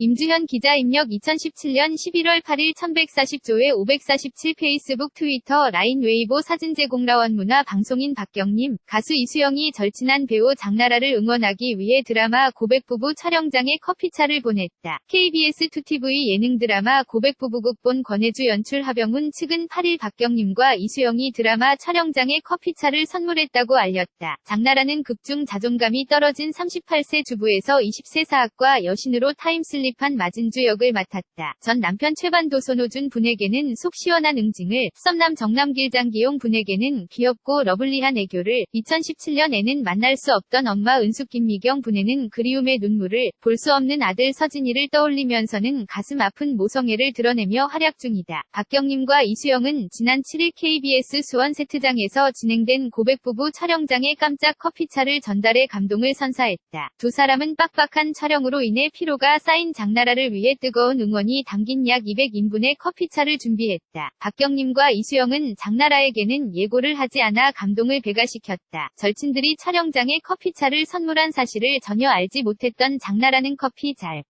임주현 기자 입력 2017년 11월 8일 1140조에 547 페이스북 트위터 라인 웨이보 사진 제공 라원 문화 방송인 박경님, 가수 이수영이 절친한 배우 장나라를 응원하기 위해 드라마 고백부부 촬영장에 커피차를 보냈다. KBS 2TV 예능 드라마 고백부부 극본 권혜주 연출 하병훈 측은 8일 박경님과 이수영이 드라마 촬영장에 커피차를 선물했다고 알렸다. 장나라는 극중 자존감이 떨어진 38세 주부에서 20세 사학과 여신으로 타임슬립 한 마진주 역을 맡았다. 전 남편 최반도 손호준 분에게는 속 시원한 응징을, 썸남 정남길 장기용 분에게는 귀엽고 러블리한 애교를, 2017년에는 만날 수 없던 엄마 은숙 김미경 분에는 그리움의 눈물을, 볼 수 없는 아들 서진이를 떠올리면서는 가슴 아픈 모성애를 드러내며 활약 중이다. 박경님과 이수영은 지난 7일 KBS 수원 세트장에서 진행된 고백부부 촬영장에 깜짝 커피차를 전달해 감동을 선사했다. 두 사람은 빡빡한 촬영으로 인해 피로가 쌓인 장나라를 위해 뜨거운 응원이 담긴 약 200인분의 커피차를 준비했다. 박경님과 이수영은 장나라에게는 예고를 하지 않아 감동을 배가시켰다. 절친들이 촬영장에 커피차를 선물한 사실을 전혀 알지 못했던 장나라는 커피 잘